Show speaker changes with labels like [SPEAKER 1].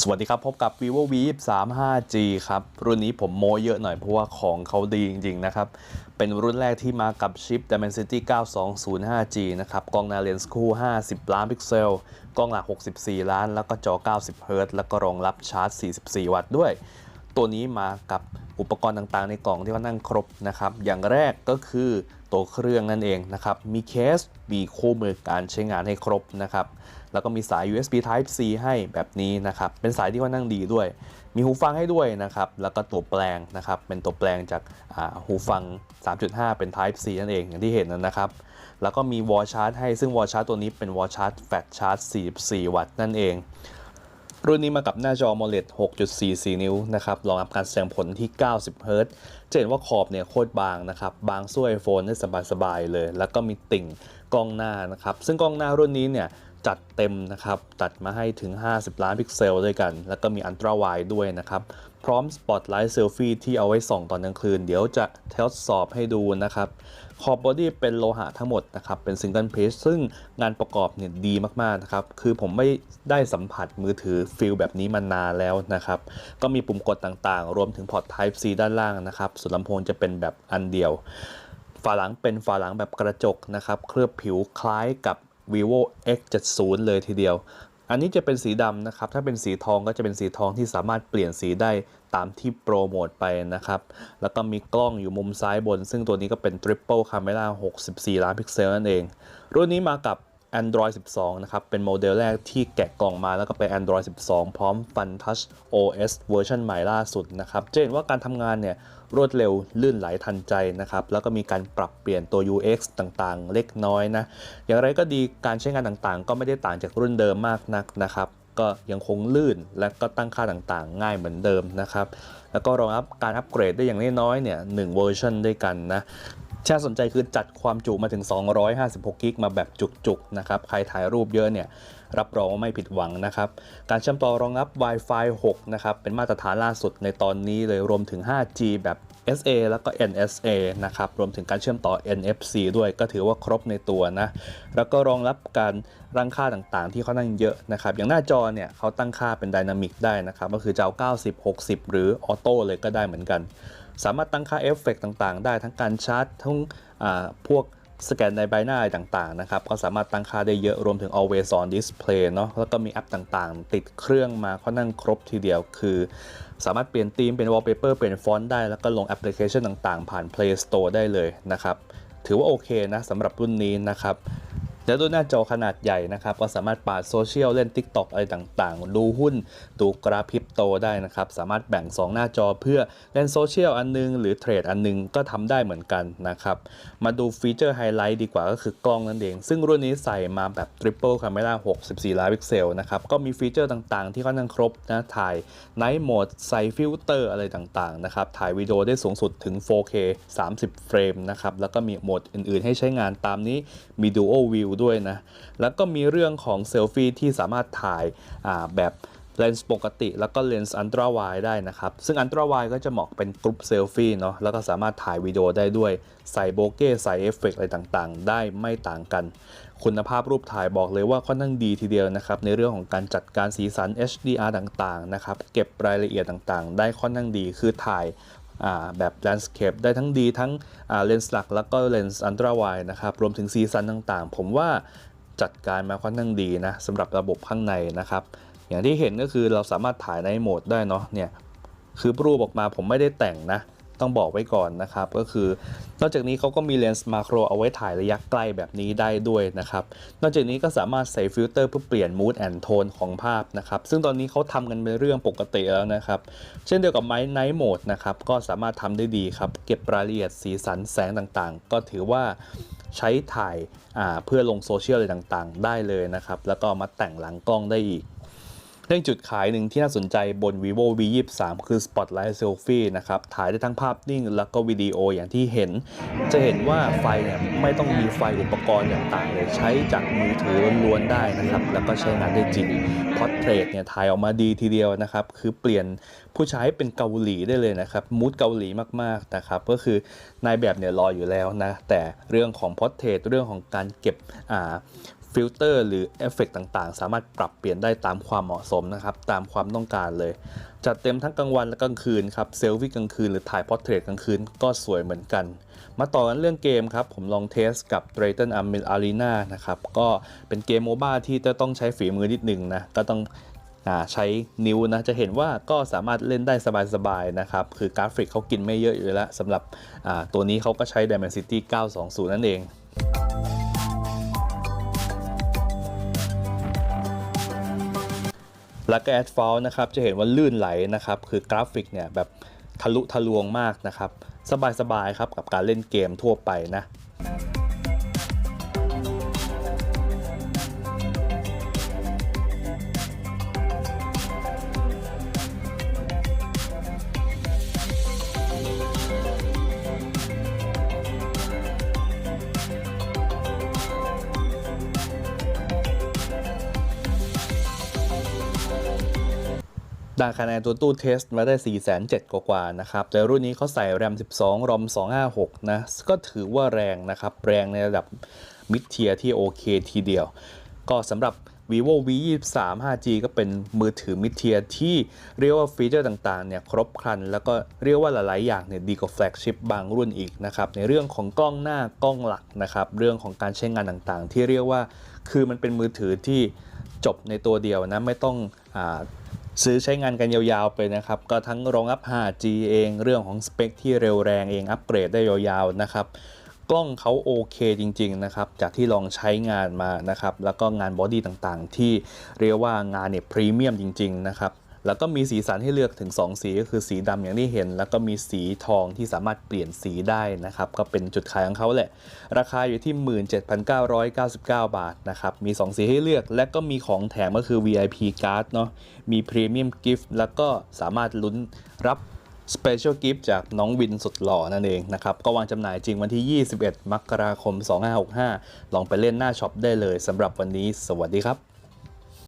[SPEAKER 1] สวัสดีครับ พบกับ vivo v 3 5G ครับ รุ่นนี้ผมโมเยอะหน่อยเพราะว่าของเขาดีจริง ๆ นะครับ เป็นรุ่นแรกที่มากับชิป Dimensity 9205G นะครับ กล้องหน้าเลนส์คู่ 50 ล้านพิกเซล กล้องหลัก 64 ล้าน แล้วก็จอ 90เฮิรตซ์แล้วก็รองรับชาร์จ 44 วัตต์ด้วย ตัวนี้มากับอุปกรณ์ต่างๆ ในกล่องที่ว่านั่งครบนะครับ อย่างแรกก็คือตัวเครื่องนั่นเองนะครับ มีเคส มีคู่มือการใช้งานให้ครบนะครับ แล้วก็มีสาย USB Type C ให้แบบนี้นะครับ เป็นสายที่ว่านั่งดีด้วย มีหูฟังให้ด้วยนะครับ แล้วก็ตัวแปลงนะครับ เป็นตัวแปลงจากาหูฟัง 3.5 เป็น Type C นั่นเองอย่างที่เห็นนะครับ แล้วก็มีวอลชาร์จให้ ซึ่งวอลชาร์จตัวนี้เป็นวอลชาร์จแฟลชชาร์จ44 วัตต์นั่นเอง รุ่นนี้มากับหน้าจอ AMOLED 6.44 นิ้วนะครับรองรับการแสดงผลที่ 90เฮิรตซ์จะเห็นว่าขอบเนี่ยโคตรบางนะครับ บางสู้ไอโฟนได้สบายๆเลย แล้วก็มีติ่งกล้องหน้านะครับ ซึ่งกล้องหน้ารุ่นนี้เนี่ย จัดเต็มนะครับ ตัดมาให้ถึง 50 ล้านพิกเซลด้วยกัน แล้วก็มีอันตราไวด้วยนะครับ พร้อมสปอตไลท์เซลฟี่ที่เอาไว้ส่องตอนกลางคืน เดี๋ยวจะทดสอบให้ดูนะครับ ขอบบอดี้เป็นโลหะทั้งหมดนะครับ เป็นซิงเกิลเพจซึ่งงานประกอบเนี่ยดีมากๆนะครับ คือผมไม่ได้สัมผัสมือถือฟิลแบบนี้มานานแล้วนะครับ ก็มีปุ่มกดต่างๆ รวมถึงพอร์ต Type C ด้านล่างนะครับ ส่วนลำโพงจะเป็นแบบอันเดียว ฝาหลังเป็นฝาหลังแบบกระจกนะครับ เคลือบผิวคล้ายกับ vivo x70 เลยทีเดียว อันนี้จะเป็นสีดำนะครับ ถ้าเป็นสีทองก็จะเป็นสีทองที่สามารถเปลี่ยนสีได้ตามที่โปรโมทไปนะครับ แล้วก็มีกล้องอยู่มุมซ้ายบน ซึ่งตัวนี้ก็เป็น triple camera 64 ล้านพิกเซลนั่นเอง รุ่นนี้มากับ Android 12 นะครับ เป็นโมเดลแรกที่แกะกล่องมาแล้วก็เป็น Android 12 พร้อม Fun Touch OS เวอร์ชันใหม่ล่าสุดนะครับจะเห็นว่าการทำงานเนี่ยรวดเร็วลื่นไหลทันใจนะครับ แล้วก็มีการปรับเปลี่ยนตัว UX ต่างๆ เล็กน้อยนะ อย่างไรก็ดีการใช้งานต่างๆ ก็ไม่ได้ต่างจากรุ่นเดิมมากนักนะครับ ก็ยังคงลื่นและก็ตั้งค่าต่างๆ ง่ายเหมือนเดิมนะครับ แล้วก็รองรับการอัปเกรดได้อย่างน้อยๆเนี่ยหนึ่งเวอร์ชันด้วยกันนะ ที่าสนใจคือจัดความจุมาถึง 256 กิกมาแบบจุกๆ นะครับ ใครถ่ายรูปเยอะเนี่ย รับรองว่าไม่ผิดหวังนะครับ การเชื่อมต่อรองรับ Wi-Fi 6 นะครับ เป็นมาตรฐานล่าสุดในตอนนี้เลยรวมถึง 5G แบบ SA แล้วก็ NSA นะครับ รวมถึงการเชื่อมต่อ NFC ด้วยก็ถือว่าครบในตัวนะ แล้วก็รองรับการรังค่าต่างๆ ที่เขานั่งเยอะนะครับ อย่างหน้าจอเนี่ยเขาตั้งค่าเป็นไดนามิกได้นะครับ ก็คือจะเอา90 60 หรือออโต้เลยก็ได้เหมือนกัน สามารถตั้งค่าเอฟเฟกต่างๆ ได้ทั้งการชาร์จทั้งพวกสแกนในใบหน้าต่างๆนะครับก็สามารถตั้งค่าได้เยอะรวมถึง always on display เนาะแล้วก็มีแอปต่างๆ ติดเครื่องมาค่อนข้างครบทีเดียวคือ สามารถเปลี่ยนธีมเป็น wallpaper เปลี่ยนฟอนต์ได้แล้วก็ลงแอปพลิเคชันต่างๆ ผ่าน Play Store ได้เลยนะครับ ถือว่าโอเคนะสำหรับรุ่นนี้นะครับ แล้วด้วยหน้าจอขนาดใหญ่นะครับ ก็สามารถปาดโซเชียลเล่น TikTok อะไรต่างๆ ดูหุ้น ดูกราฟคริปโตได้นะครับ สามารถแบ่ง 2 หน้าจอเพื่อเล่นโซเชียลอันนึง หรือเทรดอันนึงก็ทำได้เหมือนกันนะครับ มาดูฟีเจอร์ไฮไลท์ดีกว่าก็คือกล้องนั่นเอง ซึ่งรุ่นนี้ใส่มาแบบ Triple Camera 64 ล้านพิกเซลนะครับ ก็มีฟีเจอร์ต่างๆ ที่ค่อนข้างครบนะถ่าย Night Mode ใส่ฟิลเตอร์อะไรต่างๆนะครับถ่ายวิดีโอได้สูงสุดถึง 4K 30 เฟรมนะครับแล้วก็มีโหมดอื่นๆ ให้ใช้งานตามนี้มี Dual View ด้วยนะ แล้วก็มีเรื่องของเซลฟี่ที่สามารถถ่ายแบบเลนส์ปกติ แล้วก็เลนส์อันตราไวได้นะครับ ซึ่งอันตราไวก็จะเหมาะเป็นกรุ๊ปเซลฟี่เนาะแล้วก็สามารถถ่ายวิดีโอได้ด้วย ใส่โบเก้ใส่เอฟเฟกต์อะไรต่างๆ ได้ไม่ต่างกัน คุณภาพรูปถ่ายบอกเลยว่าค่อนข้างดีทีเดียวนะครับ ในเรื่องของการจัดการสีสัน HDR ต่างๆนะครับ เก็บรายละเอียดต่างๆ ได้ค่อนข้างดีคือถ่าย แบบแลนด์สเคปได้ทั้งดีทั้งเลนส์หลัก แล้วก็เลนส์อันตราไวนะครับ รวมถึงสีสันต่างๆ ผมว่าจัดการมาค่อนข้างดีนะสำหรับระบบข้างในนะครับ อย่างที่เห็นก็คือเราสามารถถ่ายในโหมดได้เนาะเนี่ยคือรูปออกมาผมไม่ได้แต่งนะ ต้องบอกไว้ก่อนนะครับ ก็คือนอกจากนี้เขาก็มีเลนส์มาโครเอาไว้ถ่ายระยะใกล้แบบนี้ได้ด้วยนะครับ นอกจากนี้ก็สามารถใส่ฟิลเตอร์เพื่อเปลี่ยนมูดแอนโทนของภาพนะครับ ซึ่งตอนนี้เขาทำกันเป็นเรื่องปกติแล้วนะครับ เช่นเดียวกับไม้ไนท์โหมดนะครับ ก็สามารถทำได้ดีครับ เก็บรายละเอียดสีสันแสงต่างๆ ก็ถือว่าใช้ถ่ายเพื่อลงโซเชียลอะไรต่างๆ ได้เลยนะครับ แล้วก็มาแต่งหลังกล้องได้อีก รื่องจุดขายหนึ่งที่น่าสนใจบน vivo v 2 3คือ spotlight selfie นะครับ ถ่ายได้ทั้งภาพนิ่งแล้วก็วิดีโออย่างที่เห็น จะเห็นว่าไฟเนี่ยไม่ต้องมีไฟอุปกรณ์ต่างๆเลยใช้จากมือถือล้วนๆได้นะครับ แล้วก็ใช้งานได้จริง portrait เนี่ยถ่ายออกมาดีทีเดียวนะครับ คือเปลี่ยนผู้ใช้เป็นเกาหลีได้เลยนะครับมูดเกาหลีมากๆนะครับ ก็คือนายแบบเนี่ยรออยู่แล้วนะ แต่เรื่องของ portrait เรื่องของการเก็บอ่า ฟิลเตอร์หรือเอฟเฟกต่างๆ สามารถปรับเปลี่ยนได้ตามความเหมาะสมนะครับ ตามความต้องการเลย จัดเต็มทั้งกลางวันและกลางคืนครับเซลฟี่กลางคืนหรือถ่ายพอร์เทรตกลางคืนก็สวยเหมือนกัน มาต่อกันเรื่องเกมครับ ผมลองเทสกับ d r a t o n Arena นะครับ ก็เป็นเกมโมบ้าที่จะต้องใช้ฝีมือนิดนึงนะ ก็ต้องอใช้นิ้วนะ จะเห็นว่าก็สามารถเล่นได้สบายๆนะครับ คือกราฟิกเขากินไม่เยอะอยู่แล้วสำหรับตัวนี้เขาก็ใช้ Dimensity 920 นั่นเอง แล้วก็แอดฟอลนะครับจะเห็นว่าลื่นไหลนะครับคือกราฟิกเนี่ยแบบทะลุทะลวงมากนะครับสบายๆครับกับการเล่นเกมทั่วไปนะ ได้คะแนนตัวตู้เทสมาได้ 4 7 0 0กว่าๆนะครับ แต่รุ่นนี้เขาใส่แรม 12 รอม 256 นะ ก็ถือว่าแรงนะครับ แรงในระดับมิดเทียที่โอเคทีเดียว ก็สำหรับ vivo v 2 3 5g ก็เป็นมือถือมิดเทียที่เรียกว่าฟีเจอร์ต่างๆ เนี่ยครบครัน แล้วก็เรียกว่าหลายๆ อย่างเนี่ยดีกว่าแฟลกชิพบางรุ่นอีกนะครับ ในเรื่องของกล้องหน้ากล้องหลักนะครับ เรื่องของการใช้งานต่างๆ ที่เรียกว่าคือมันเป็นมือถือที่จบในตัวเดียวนะ ไม่ต้องอ่า ซื้อใช้งานกันยาวๆไปนะครับ ก็ทั้งรองรับ 5G เองเรื่องของสเปคที่เร็วแรงเองอัปเกรดได้ยาวๆนะครับ กล้องเขาโอเคจริงๆนะครับ จากที่ลองใช้งานมานะครับ แล้วก็งานบอดี้ต่างๆ ที่เรียกว่างานเนี่ยพรีเมียมจริงๆนะครับ แล้วก็มีสีสันให้เลือกถึง 2 สีก็คือสีดำอย่างที่เห็น แล้วก็มีสีทองที่สามารถเปลี่ยนสีได้นะครับ ก็เป็นจุดขายของเขาแหละ ราคาอยู่ที่ 17,999 บาทนะครับ มี 2 สีให้เลือก และก็มีของแถมก็คือ VIP card เนาะมี Premium Gift แล้วก็สามารถลุ้นรับ Special Gift จากน้องวินสุดหล่อนั่นเองนะครับ ก็วางจำหน่ายจริงวันที่ 21 มกราคม 2565 ลองไปเล่นหน้าช็อปได้เลยสำหรับวันนี้ สวัสดีครับ